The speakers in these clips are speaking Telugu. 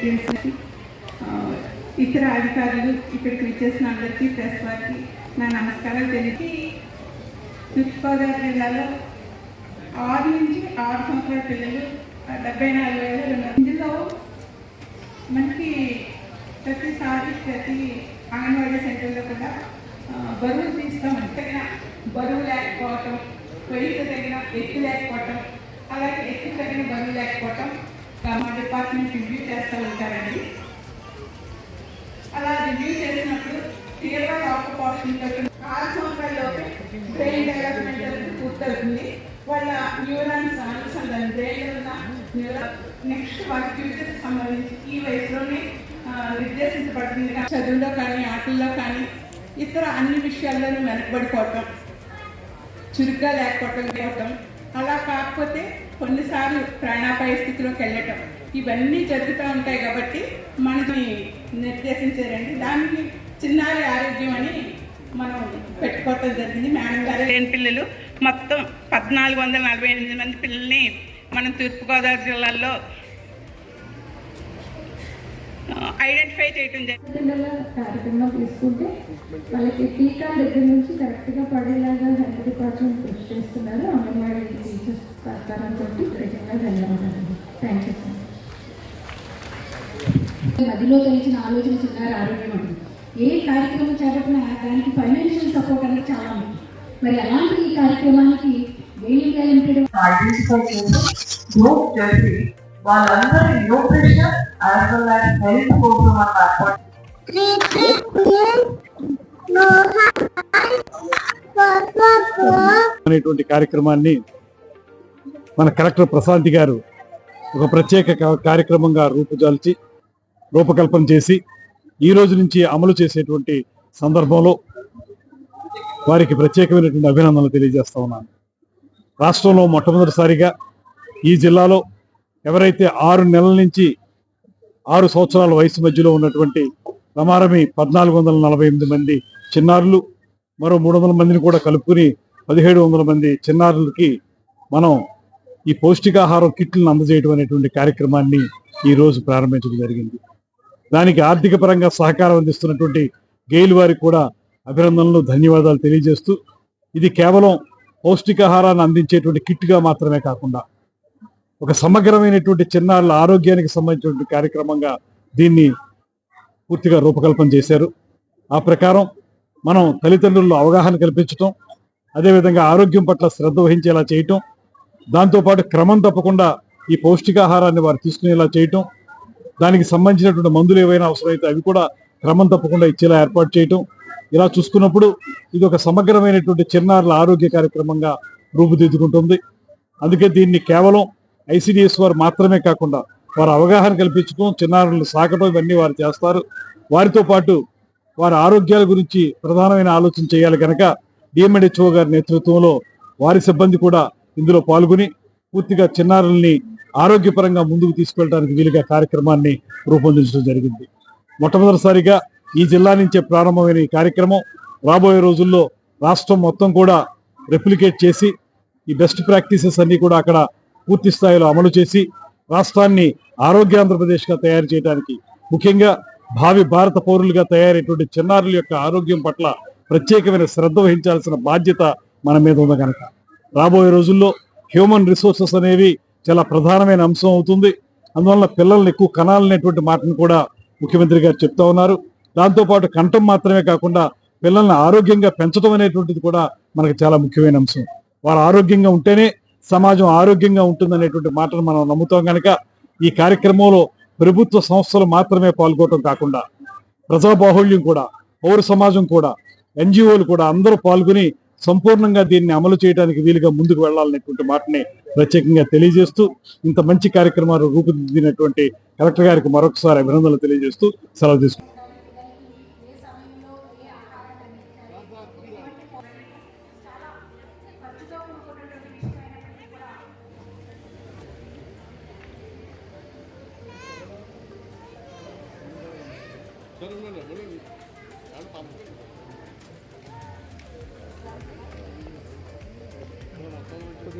చేసినట్టు ఇతర అధికారులు ఇక్కడికి వచ్చేసిన అందరికీ ప్రెస్ వారికి నా నమస్కారాలు తెలిసి తూర్పుగోదావరి జిల్లాలో ఆరు నుంచి ఆరు సంవత్సరాల పిల్లలు డెబ్బై నాలుగు వేల ఉన్నారు ఇందులో మనకి ప్రతిసారి ప్రతి అంగన్వాడీ సెంటర్లో కూడా బరువులు తీస్తామని తగిన బరువు లేకపోవటం వయసు తగిన ఎత్తు లేకపోవటం అలాగే ఎత్తు తగిన బరువు లేకపోవటం మా డిపార్ట్మెంట్ రివ్యూ చేస్తూ ఉంటారండి అలా రివ్యూ చేసినప్పుడు తీవ్ర రాకపోవడంతో ఆరు సంవత్సరాల్లోపే బ్రెయిన్ డెవలప్మెంట్ అనేది పూర్తవుతుంది. వాళ్ళ న్యూరాన్స్ అనుసంధానం బ్రెయిన్ ఉన్న న్యూరాన్ నెక్స్ట్ వాళ్ళ ఫ్యూచర్ సంబంధించి ఈ వయసులోనే నిర్దేశించబడుతుంది. చదువులో కానీ ఆటల్లో కానీ ఇతర అన్ని విషయాల్లోనూ వెనకబడిపోవటం చురుగ్గా లేకపోవటం లేవటం అలా కాకపోతే కొన్నిసార్లు ప్రాణాపాయ స్థితిలోకి వెళ్ళటం. ఇవన్నీ జరుగుతూ ఉంటాయి కాబట్టి మనకి నిర్దేశించారండి దానికి చిన్నారి ఆరోగ్యం అని మనం పెట్టుకోవటం జరిగింది. మేడం గారు లేని పిల్లలు మొత్తం పద్నాలుగు వందల నలభై ఎనిమిది మంది పిల్లల్ని మనం తూర్పుగోదావరి జిల్లాలో ఐడెంటిఫై చేయటం జరిగింది కార్యక్రమం తీసుకుంటే వాళ్ళకి టీకా దగ్గర నుంచి కరెక్ట్గా పడేలాగా హెల్త్ డిపార్ట్మెంట్ కృషి చేస్తున్నారు. అంగన్వాడీ టీచర్స్ సహకారంతో నిజంగా ధన్యవాదాలు థ్యాంక్ యూ సార్ మదిలో తెలిసిన ఆలోచన చిన్నారు ఆరోగ్యం ఏ కార్యక్రమం చేపట్టినా దానికి ఫైనాన్షియల్ సపోర్ట్ అనేది చాలా ఉంది. మరి అలాంటి ఈ కార్యక్రమానికి ఇండియా లిమిటెడ్ చేసి వాళ్ళందరి nutrition as well as health కోసం మనం అనేటువంటి కార్యక్రమాన్ని మన కలెక్టర్ ప్రశాంతి గారు ఒక ప్రత్యేక కార్యక్రమంగా రూపుజాల్చి రూపకల్పన చేసి ఈ రోజు నుంచి అమలు చేసేటువంటి సందర్భంలో వారికి ప్రత్యేకమైనటువంటి అభినందనలు తెలియజేస్తా ఉన్నాను. రాష్ట్రంలో మొట్టమొదటిసారిగా ఈ జిల్లాలో ఎవరైతే ఆరు నెలల నుంచి ఆరు సంవత్సరాల వయసు మధ్యలో ఉన్నటువంటి రమారమి పద్నాలుగు వందల నలభై ఎనిమిది మంది చిన్నారులు మరో మూడు వందల మందిని కూడా కలుపుకుని పదిహేడు వందల మంది చిన్నారులకి మనం ఈ పౌష్టికాహారం కిట్లను అందజేయడం అనేటువంటి కార్యక్రమాన్ని ఈ రోజు ప్రారంభించడం జరిగింది. దానికి ఆర్థిక పరంగా సహకారం అందిస్తున్నటువంటి గెయిల్ వారికి కూడా అభినందనలు ధన్యవాదాలు తెలియజేస్తూ ఇది కేవలం పౌష్టికాహారాన్ని అందించేటువంటి కిట్గా మాత్రమే కాకుండా ఒక సమగ్రమైనటువంటి చిన్నారుల ఆరోగ్యానికి సంబంధించినటువంటి కార్యక్రమంగా దీన్ని పూర్తిగా రూపకల్పన చేశారు. ఆ ప్రకారం మనం తల్లిదండ్రుల్లో అవగాహన కల్పించటం అదేవిధంగా ఆరోగ్యం పట్ల శ్రద్ధ వహించేలా చేయటం దాంతోపాటు క్రమం తప్పకుండా ఈ పౌష్టికాహారాన్ని వారు తీసుకునేలా చేయటం దానికి సంబంధించినటువంటి మందులు ఏవైనా అవసరమైతే అవి కూడా క్రమం తప్పకుండా ఇచ్చేలా ఏర్పాటు చేయటం. ఇలా చూసుకున్నప్పుడు ఇది ఒక సమగ్రమైనటువంటి చిన్నారుల ఆరోగ్య కార్యక్రమంగా రూపుదిద్దుకుంటుంది. అందుకే దీన్ని కేవలం ఐసిడిఎస్ వారు మాత్రమే కాకుండా వారు అవగాహన కల్పించడం చిన్నారులను సాకటం ఇవన్నీ వారు చేస్తారు. వారితో పాటు వారి ఆరోగ్యాల గురించి ప్రధానమైన ఆలోచన చేయాలి కనుక డిఎంఎడ్హెచ్ఓ గారి నేతృత్వంలో వారి సిబ్బంది కూడా ఇందులో పాల్గొని పూర్తిగా చిన్నారుల్ని ఆరోగ్యపరంగా ముందుకు తీసుకెళ్ళడానికి వీలుగా కార్యక్రమాన్ని రూపొందించడం జరిగింది. మొట్టమొదటిసారిగా ఈ జిల్లా నుంచే ప్రారంభమైన ఈ కార్యక్రమం రాబోయే రోజుల్లో రాష్ట్రం మొత్తం కూడా రెప్లికేట్ చేసి ఈ బెస్ట్ ప్రాక్టీసెస్ అన్నీ కూడా అక్కడ పూర్తి స్థాయిలో అమలు చేసి రాష్ట్రాన్ని ఆరోగ్య ఆంధ్రప్రదేశ్గా తయారు చేయడానికి ముఖ్యంగా భావి భారత పౌరులుగా తయారైనటువంటి చిన్నారుల యొక్క ఆరోగ్యం పట్ల ప్రత్యేకమైన శ్రద్ధ వహించాల్సిన బాధ్యత మన మీద ఉంది కనుక రాబోయే రోజుల్లో హ్యూమన్ రిసోర్సెస్ అనేవి చాలా ప్రధానమైన అంశం అవుతుంది. అందువల్ల పిల్లల్ని ఎక్కువ కనాలనేటువంటి మాటను కూడా ముఖ్యమంత్రి గారు చెప్తా ఉన్నారు. దాంతోపాటు కంఠం మాత్రమే కాకుండా పిల్లల్ని ఆరోగ్యంగా పెంచడం అనేటువంటిది కూడా మనకు చాలా ముఖ్యమైన అంశం. వారు ఆరోగ్యంగా ఉంటేనే సమాజం ఆరోగ్యంగా ఉంటుందనేటువంటి మాటను మనం నమ్ముతాం కనుక ఈ కార్యక్రమంలో ప్రభుత్వ సంస్థలు మాత్రమే పాల్గొనడం కాకుండా ప్రజాబాహుళ్యం కూడా పౌర సమాజం కూడా ఎన్జిఓలు కూడా అందరూ పాల్గొని సంపూర్ణంగా దీన్ని అమలు చేయడానికి వీలుగా ముందుకు వెళ్ళాలనేటువంటి మాటని ప్రత్యేకంగా తెలియజేస్తూ ఇంత మంచి కార్యక్రమాలు రూపుదిద్దినటువంటి కలెక్టర్ గారికి మరొకసారి అభినందనలు తెలియజేస్తూ సెలవు తీసుకుంటాం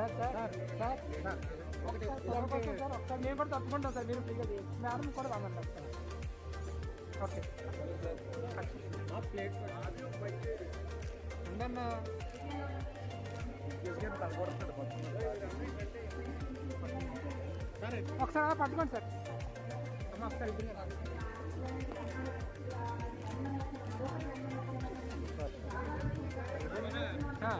సార్ సార్ సార్ సార్ ఒకటి సార్ ఒకసారి మేము కూడా తప్పుకుంటాం సార్ మీరు ఫ్రీగా చేయండి మేడం కూడా రమ్మన్నారు సార్ ఓకే ఉందన్న ఒకసారి అలా పట్టుకోండి సార్ అమ్మ ఒకసారి ఇది రా.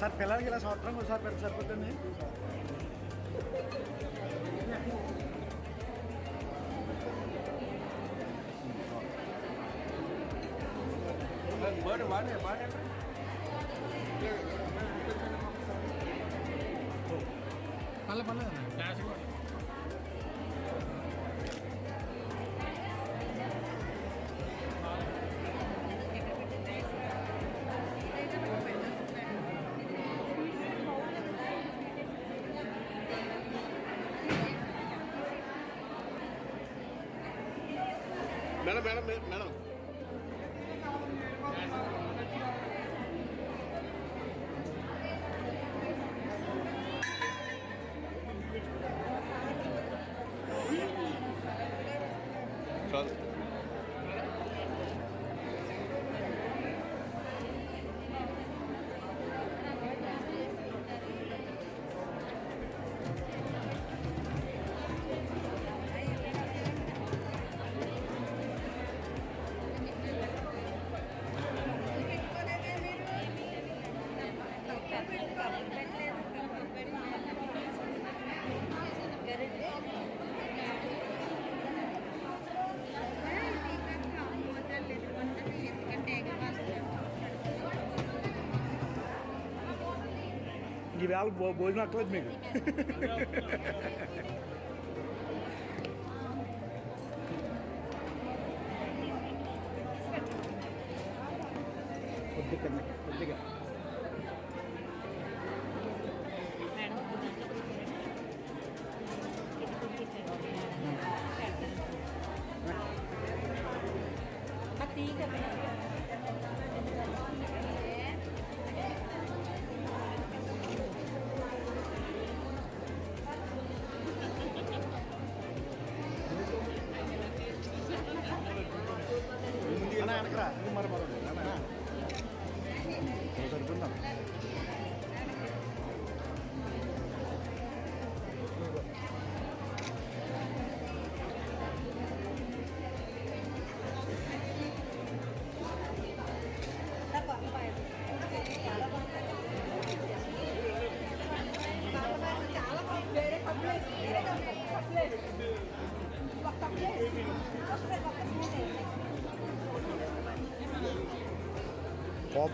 सर फैला गया सौत्र सर पे सर पर बड़े बड़े बड़े మేడం మేడం ఈవేళ భో భోజనం అక్కలేదు మీకు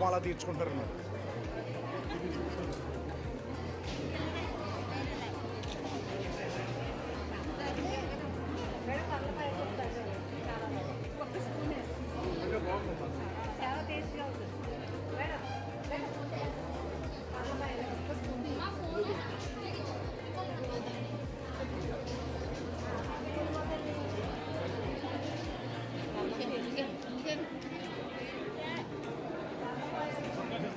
పాలా తీర్చుకుంటారు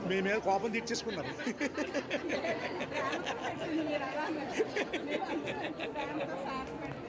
మీ మీద కోపం తీర్చేసుకున్నారు.